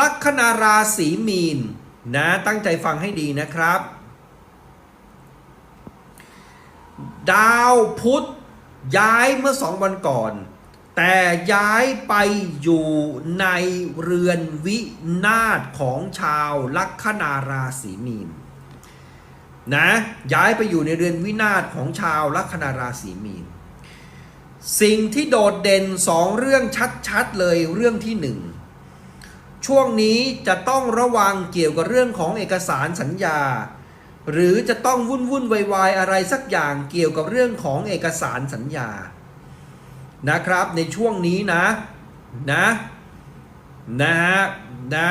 ลัคนาราศีมีนนะตั้งใจฟังให้ดีนะครับ ดาวพุธย้ายเมื่อสองวันก่อน แต่ย้ายไปอยู่ในเรือนวินาศของชาวลัคนาราศีมีนนะย้ายไปอยู่ในเรือนวินาศของชาวลัคนาราศีมีนสิ่งที่โดดเด่นสองเรื่องชัดๆเลยเรื่องที่หนึ่ง ช่วงนี้จะต้องระวังเกี่ยวกับเรื่องของเอกสารสัญญา หรือจะต้องวุ่นวุ่นวายวายอะไรสักอย่างเกี่ยวกับเรื่องของเอกสารสัญญานะครับในช่วงนี้นะนะนะฮะนะ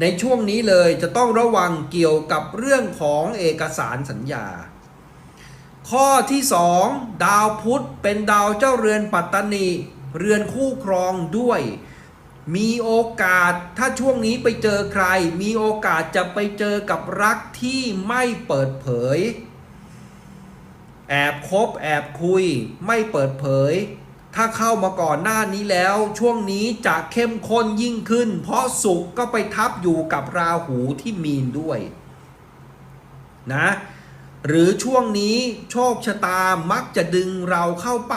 ในช่วงนี้เลยจะต้องระวังเกี่ยวกับเรื่องของเอกสารสัญญา ข้อที่ 2 ดาวพุธเป็นดาวเจ้าเรือนปัตตานี เรือนคู่ครองด้วย มีโอกาสถ้าช่วงนี้ไปเจอใคร มีโอกาสจะไปเจอกับรักที่ไม่เปิดเผย แอบคบแอบคุย ไม่เปิดเผย ถ้าเข้ามาก่อนหน้านี้แล้ว ช่วงนี้จะเข้มข้นยิ่งขึ้น เพราะสุขก็ไปทับอยู่กับราหูที่มีนด้วยนะหรือช่วงนี้โชคชะตามักจะดึงเราเข้าไป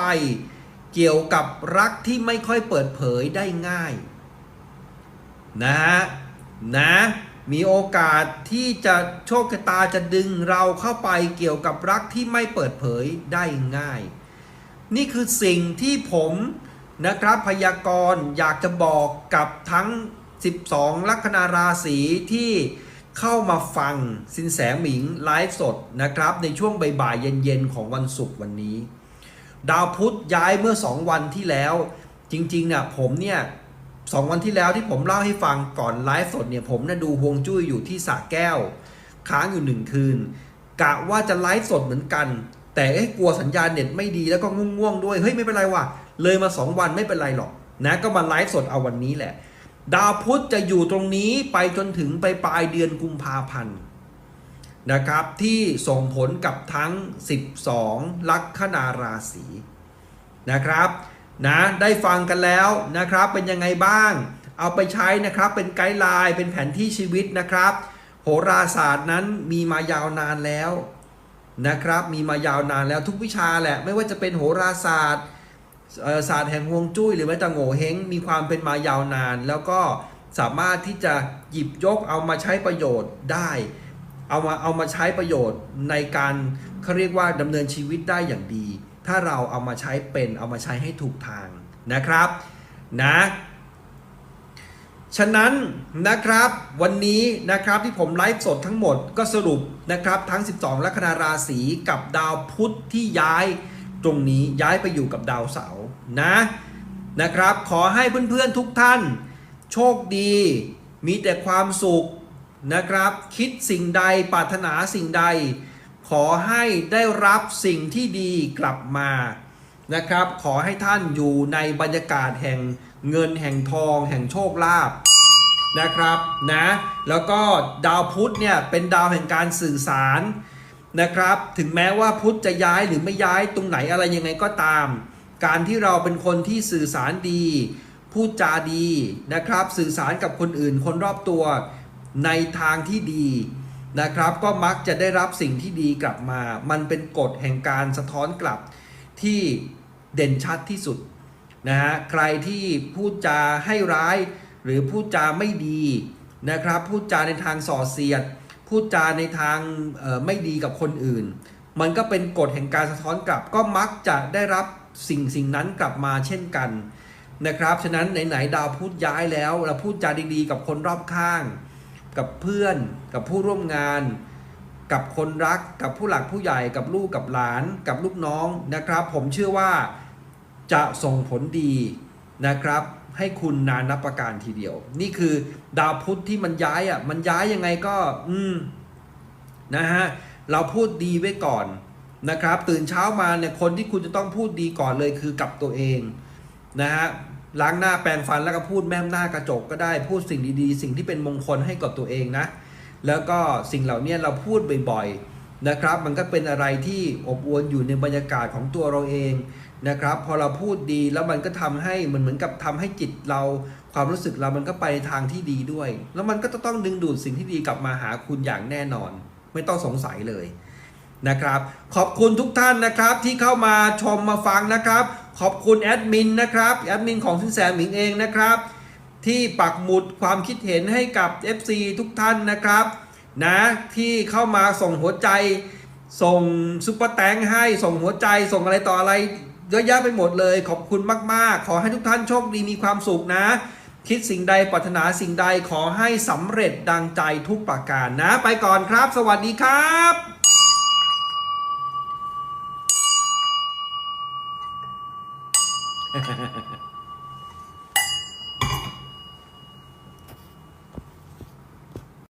เกี่ยวกับรักที่ไม่ค่อยเปิดเผยได้ง่าย นะฮะนะมีโอกาสที่จะโชคชะตาจะดึงเราเข้าไปเกี่ยวกับรักที่ไม่เปิดเผยได้ง่าย นี่คือสิ่งที่ผมนะครับพยากรณ์อยากจะบอกกับทั้ง 12 ลัคนาราศีที่เข้ามาฟังสินแสหมิงไลฟ์สดนะครับ ในช่วงบ่ายเย็นๆของวันศุกร์วันนี้ ดาวพุธย้ายเมื่อ 2 วันที่แล้ว จริงๆเนี่ยผมเนี่ย สองวันที่แล้วที่ผมเล่าให้ฟังก่อนไลฟ์สดเนี่ยผมน่ะดูฮวงจุ้ยอยู่ที่สระแก้ว ค้างอยู่หนึ่งคืน กะว่าจะไลฟ์สดเหมือนกัน แต่เอ้ยกลัวสัญญาณเน็ตไม่ดีแล้วก็ง่วงๆด้วย เฮ้ยไม่เป็นไรว่ะเลยมา 2 วันไม่เป็นไรหรอกนะก็มาไลฟ์สดเอาวันนี้แหละ ดาวพุธจะอยู่ตรงนี้ไปจนถึงไปปลายเดือนกุมภาพันธ์นะครับที่ส่งผลกับทั้ง 12 ลัคนาราศีนะครับ นะได้ฟังกันแล้วนะครับเป็นยังไงบ้าง เอาไปใช้นะครับเป็นไกด์ไลน์เป็นแผนที่ชีวิตนะครับ โหราศาสตร์นั้นมีมายาวนานแล้วนะครับมีมายาวนานแล้วทุกวิชาแหละไม่ว่าจะเป็นโหราศาสตร์ศาสตร์แห่งฮวงจุ้ยหรือแม้แต่โง่เฮงมีความเป็นมายาวนาน แล้วก็สามารถที่จะหยิบยกเอามาใช้ประโยชน์ได้ เอามาเอามาใช้ประโยชน์ในการเขาเรียกว่าดำเนินชีวิตได้อย่างดี ถ้าเราเอามาใช้เป็นเอามาใช้ให้ถูกทางนะครับนะฉะนั้นนะครับวันนี้นะครับที่ผมไลฟ์สดทั้งหมดก็สรุปนะครับทั้ง 12 ลัคนาราศีกับดาวพุธที่ย้ายตรงนี้ย้ายไปอยู่กับดาวเสาร์นะนะครับขอให้เพื่อนๆทุกท่าน โชคดี มีแต่ความสุขนะครับ คิดสิ่งใดปรารถนาสิ่งใด ขอให้ได้รับสิ่งที่ดีกลับมานะครับ ขอให้ท่านอยู่ในบรรยากาศแห่งเงินแห่งทอง แห่งโชคลาภนะครับนะแล้วก็ดาวพุธเนี่ยเป็นดาวแห่งการสื่อสารนะครับ ถึงแม้ว่าพุธจะย้ายหรือไม่ย้ายตรงไหนอะไรยังไงก็ตาม การที่เราเป็นคนที่สื่อสารดี พูดจาดีนะครับ สื่อสารกับคนอื่นคนรอบตัวในทางที่ดี นะครับ ก็มักจะได้รับสิ่งที่ดีกลับมา มันเป็นกฎแห่งการสะท้อนกลับที่เด่นชัดที่สุดนะฮะใครที่พูดจาให้ร้ายหรือพูดจาไม่ดีนะครับ พูดจาในทางส่อเสียด พูดจาในทางไม่ดีกับคนอื่น มันก็เป็นกฎแห่งการสะท้อนกลับ ก็มักจะได้รับสิ่งสิ่งนั้นกลับมาเช่นกันนะครับ ฉะนั้นไหนๆดาวพูดย้ายแล้วเราพูดจาดีๆ กับคนรอบข้าง กับเพื่อน กับผู้ร่วมงาน กับคนรัก กับผู้หลักผู้ใหญ่ กับลูก กับหลาน กับลูกน้องนะครับ ผมเชื่อว่าจะส่งผลดีนะครับ ให้คุณนานนับประการทีเดียว นี่คือดาวพุธที่มันย้ายอะ มันย้ายยังไงก็ อืม นะฮะ เราพูดดีไว้ก่อนนะครับ ตื่นเช้ามาเนี่ย คนที่คุณจะต้องพูดดีก่อนเลยคือกับตัวเองนะฮะ ล้างหน้าแปรงฟันแล้วก็พูดแม่มหน้ากระจกก็ได้ พูดสิ่งดีๆ สิ่งที่เป็นมงคลให้กับตัวเองนะ แล้วก็สิ่งเหล่านี้เราพูดบ่อยๆนะครับ มันก็เป็นอะไรที่อบอวลอยู่ในบรรยากาศของตัวเราเองนะครับ พอเราพูดดีแล้วมันก็ทำให้เหมันเหมือนกับทำให้จิตเราความรู้สึกเรามันก็ไปทางที่ดีด้วย แล้วมันก็จะต้องดึงดูดสิ่งที่ดีกลับมาหาคุณอย่างแน่นอน ไม่ต้องสงสัยเลยนะครับ ขอบคุณทุกท่านนะครับที่เข้ามาชมมาฟังนะครับ ขอบคุณแอดมินนะครับแอดมินของสินแสหมิงเองนะครับ ที่ปักหมุดความคิดเห็นให้กับ FC ทุกท่านนะครับนะที่เข้ามาส่งหัวใจ ส่งซุปเปอร์แตงให้ส่งหัวใจ ส่งอะไรต่ออะไรเยอะแยะไปหมดเลย ขอบคุณมาก ๆ ขอให้ทุกท่านโชคดีมีความสุขนะ คิดสิ่งใดปรารถนาสิ่งใดขอให้สำเร็จดังใจทุกประการนะ ไปก่อนครับ สวัสดีครับ フフフ。